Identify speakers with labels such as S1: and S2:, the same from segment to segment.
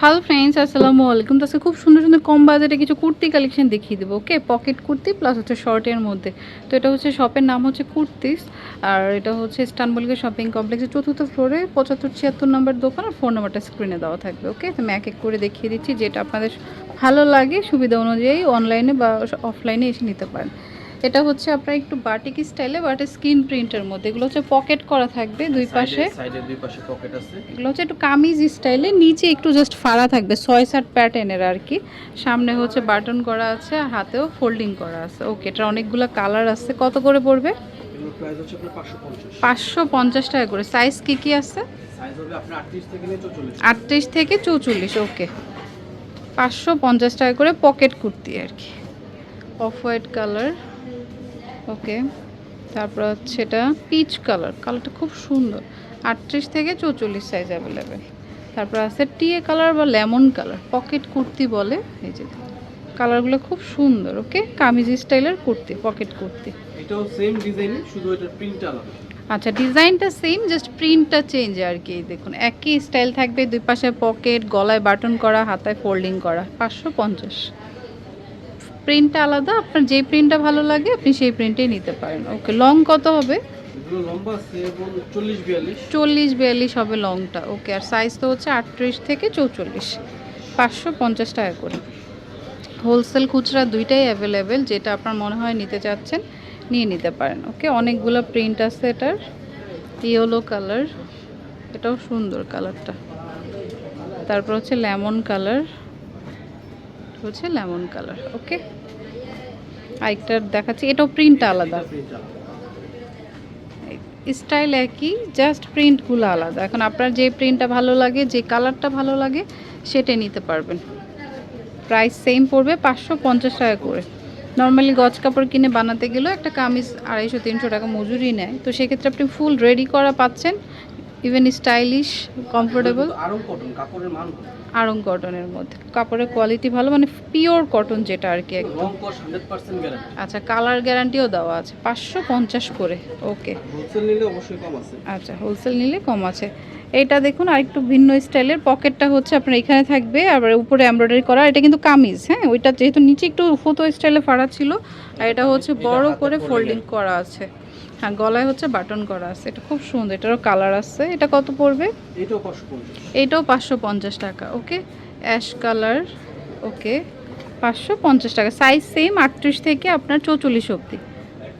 S1: Hello friends আসসালামু আলাইকুম। তো আজকে খুব সুন্দর সুন্দর কম বাজারে কিছু কুর্তি কালেকশন দেখিয়ে দেবো ওকে পকেট কুর্তি প্লাস হচ্ছে শর্টের মধ্যে। তো এটা হচ্ছে শপের নাম হচ্ছে কুর্তিস, আর এটা হচ্ছে ইস্তানবুলকে শপিং কমপ্লেক্সের চতুর্থ ফ্লোরে পঁচাত্তর ছিয়াত্তর নম্বর দোকান, আর ফোন নাম্বারটা স্ক্রিনে দেওয়া থাকবে ওকে তো আমি এক এক করে দেখিয়ে দিচ্ছি, যেটা আপনাদের ভালো লাগে, সুবিধা অনুযায়ী অনলাইনে বা অফলাইনে এসে নিতে পারেন। এটা হচ্ছে আপনার একটু বাটিক স্টাইলে বাট স্ক্রিন প্রিন্টের মধ্যে। এগুলো হচ্ছে পকেট করা থাকবে দুই পাশে।
S2: সাইডে দুই পাশে পকেট আছে।
S1: এগুলো হচ্ছে একটু কামিজ স্টাইলে নিচে একটু জাস্ট ফাড়া থাকবে ছয় সাত প্যাটার্নের আর কি। সামনে হচ্ছে বাটন করা আছে আর হাতেও ফোল্ডিং করা আছে। ওকে এটা অনেকগুলো কালার আছে। কত করে পড়বে?
S2: পাঁচশো পঞ্চাশ।
S1: টাকা করে। সাইজ কি কি আছে?
S2: আটত্রিশ থেকে
S1: চৌচল্লিশ। ওকে পাঁচশো পঞ্চাশ টাকা করে পকেট কুর্তি আর কি। অফ হোয়াইট কালার ওকে তারপর হচ্ছে এটা পিচ কালার কালারটা খুব সুন্দর। আটত্রিশ থেকে চৌচল্লিশ সাইজ অ্যাভেলেবেল তারপর আছে টিএ কালার বা লেমন কালার পকেট কুর্তি বলে এই যে কালারগুলো খুব সুন্দর ওকে? কামিজ স্টাইলের কুর্তি পকেট কুর্তি।
S2: এটাও সেম ডিজাইন শুধু এটার প্রিন্ট আলাদা।
S1: আচ্ছা ডিজাইনটা সেম জাস্ট প্রিন্টটা চেঞ্জ আর কি দেখুন। একই স্টাইল থাকবে দুই পাশে পকেট গলায় বাটন করা হাতায় ফোল্ডিং করা পাঁচশো পঞ্চাশ। প্রিন্টটা আলাদা আপনার যে প্রিন্টটা ভালো লাগে আপনি সেই প্রিন্টেই নিতে পারেন। ওকে লং কত হবে?
S2: চল্লিশ বিয়াল্লিশ।
S1: হবে লংটা ওকে আর সাইজ তো হচ্ছে আটত্রিশ থেকে চৌচল্লিশ। পাঁচশো পঞ্চাশ টাকা করে। হোলসেল খুচরা দুইটাই অ্যাভেলেবেল যেটা আপনার মনে হয় নিতে চাচ্ছেন নিয়ে নিতে পারেন। ওকে অনেকগুলো প্রিন্ট আছে এটার। ইয়েলো কালার এটাও সুন্দর কালারটা তারপর হচ্ছে লেমন কালার হচ্ছে লেমন কালার, ওকে? আরেকটা দেখাচ্ছি, এটাও
S2: প্রিন্ট আলাদা।
S1: স্টাইল একই, জাস্ট প্রিন্টগুলো আলাদা। এখন আপনার যে প্রিন্টটা ভালো লাগে, যে কালারটা ভালো লাগে সেটা নিতে পারবেন। প্রাইস সেম পড়বে পাঁচশো পঞ্চাশ টাকা করে। নর্মালি গজ কাপড় কিনে বানাতে গেলেও একটা কামিজ আড়াইশো তিনশো টাকা মজুরি নেয়। তো সেক্ষেত্রে আপনি ফুল রেডি করা পাচ্ছেন। ইভেন স্টাইলিশ কমফোর্টেবল
S2: আরং
S1: কটনের মধ্যে। কাপড়ের কোয়ালিটি ভালো মানে পিওর কটন যেটা আর কি একদম। আচ্ছা কালার গ্যারান্টিও দেওয়া আছে পাঁচশো পঞ্চাশ করে ওকে
S2: নিলে অবশ্যই কম আছে।
S1: আচ্ছা হোলসেল নিলে কম আছে। এটা দেখুন আরেকটু ভিন্ন স্টাইলের। পকেটটা হচ্ছে আপনার এখানে থাকবে আর উপরে এমব্রয়ডারি করা এটা কিন্তু কামিজ হ্যাঁ? ওইটা যেহেতু নিচে একটু ফতো স্টাইলে ফাড়া ছিল আর এটা হচ্ছে বড় করে ফোল্ডিং করা আছে। হ্যাঁ গলায় হচ্ছে বাটন করা আছে। এটা খুব সুন্দর এটারও কালার আছে। এটা কত পড়বে?
S2: এটাও পাঁচশো পঞ্চাশ।
S1: টাকা ওকে? Ash colour okay? পাঁচশো পঞ্চাশ টাকা সাইজ সেম আটত্রিশ থেকে আপনার চৌচল্লিশ অবধি।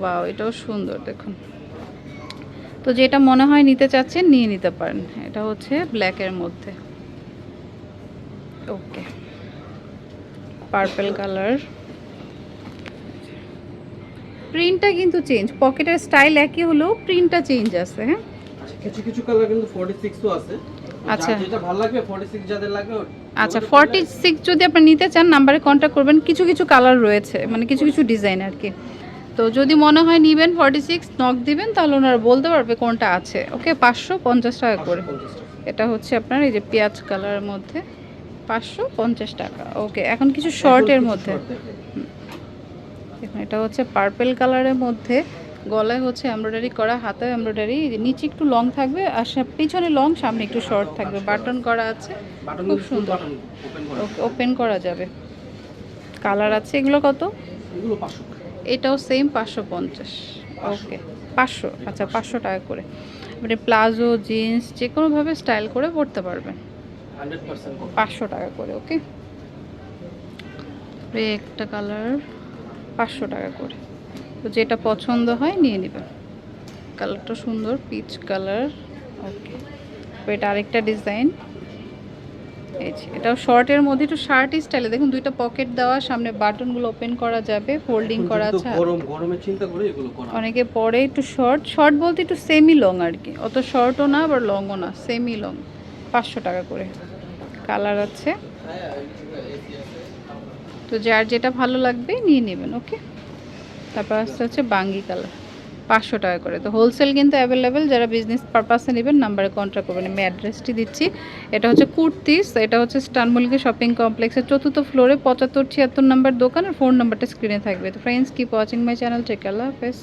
S1: বাও এটাও সুন্দর দেখুন। তো যেটা মনে হয় নিতে চাচ্ছেন নিয়ে নিতে পারেন। এটা হচ্ছে ব্ল্যাকের মধ্যে। ওকে। Purple colour. প্রিন্টটা কিন্তু চেঞ্জ পকেটের স্টাইল একই হলেও প্রিন্টটা চেঞ্জ আছে হ্যাঁ?
S2: আচ্ছা কিছু কিছু কালার কিন্তু ফর্টি সিক্সও আছে।
S1: আচ্ছা।
S2: যেটা ভালো লাগবে ফর্টি সিক্স যাদের লাগবে
S1: আচ্ছা
S2: ওদের
S1: ফর্টি সিক্স যদি আপনি নিতে চান নাম্বারে কন্ট্যাক্ট করবেন। কিছু কিছু কালার রয়েছে মানে কিছু কিছু ডিজাইন আর কি। তো যদি মনে হয় নিবেন ফর্টি সিক্স নক দিবেন তাহলে ওনারা বলতে পারবে কোনটা আছে। ওকে পাঁচশো পঞ্চাশ টাকা করে। এটা হচ্ছে আপনার এই যে পেঁয়াজ কালারের মধ্যে পাঁচশো পঞ্চাশ টাকা। ওকে এখন কিছু শর্টের মধ্যে। এটা হচ্ছে পার্পেল কালারের মধ্যে গলায় হচ্ছে এমব্রয়ডারি করা হাতে এমব্রয়ডারি নিচে একটু লং থাকবে আর পিছনে লং সামনে একটু শর্ট থাকবে। বাটন করা আছে খুব সুন্দর।
S2: করা।
S1: ওপেন করা যাবে। কালার আছে এগুলো কত? এটাও সেম পাঁচশো পঞ্চাশ। ওকে পাঁচশো আচ্ছা পাঁচশো টাকা করে। মানে প্লাজো জিন্স যে কোনোভাবে স্টাইল করে পরতে পারবেন। পাঁচশো টাকা করে ওকে একটা কালার পাঁচশো টাকা করে। তো যেটা পছন্দ হয় নিয়ে নেবেন। কালারটা সুন্দর পিচ কালার ওকে এটা আরেকটা ডিজাইন এই যে এটাও শর্টের মধ্যে একটু শার্ট স্টাইলে দেখুন দুইটা পকেট দেওয়া সামনে বাটনগুলো ওপেন করা যাবে ফোল্ডিং করা আছে।
S2: গরম গরমের চিন্তা করে এগুলো করা।
S1: অনেকে পরে একটু শর্ট শর্ট বলতে একটু সেমি লং আর কি। অত শর্টও না আবার লংও না সেমি লং পাঁচশো টাকা করে। কালার আছে। তো যার যেটা ভালো লাগবে নিয়ে নেবেন, ওকে? তারপর আসতে হচ্ছে বাঙ্গি কালার, পাঁচশো টাকা করে। তো হোলসেল কিন্তু অ্যাভেলেবেল যারা বিজনেস পারপাসে নেবেন নাম্বারে কন্ট্যাক্ট করবেন। আমি অ্যাড্রেসটি দিচ্ছি। এটা হচ্ছে কুর্তিস, এটা হচ্ছে স্টানমুলকি শপিং কমপ্লেক্সের চতুর্থ ফ্লোরে পঁচাত্তর ছিয়াত্তর নাম্বার দোকান, আর ফোন নাম্বারটা স্ক্রিনে থাকবে। তো friends keep watching my channel take আল্লাহ হাফেজ।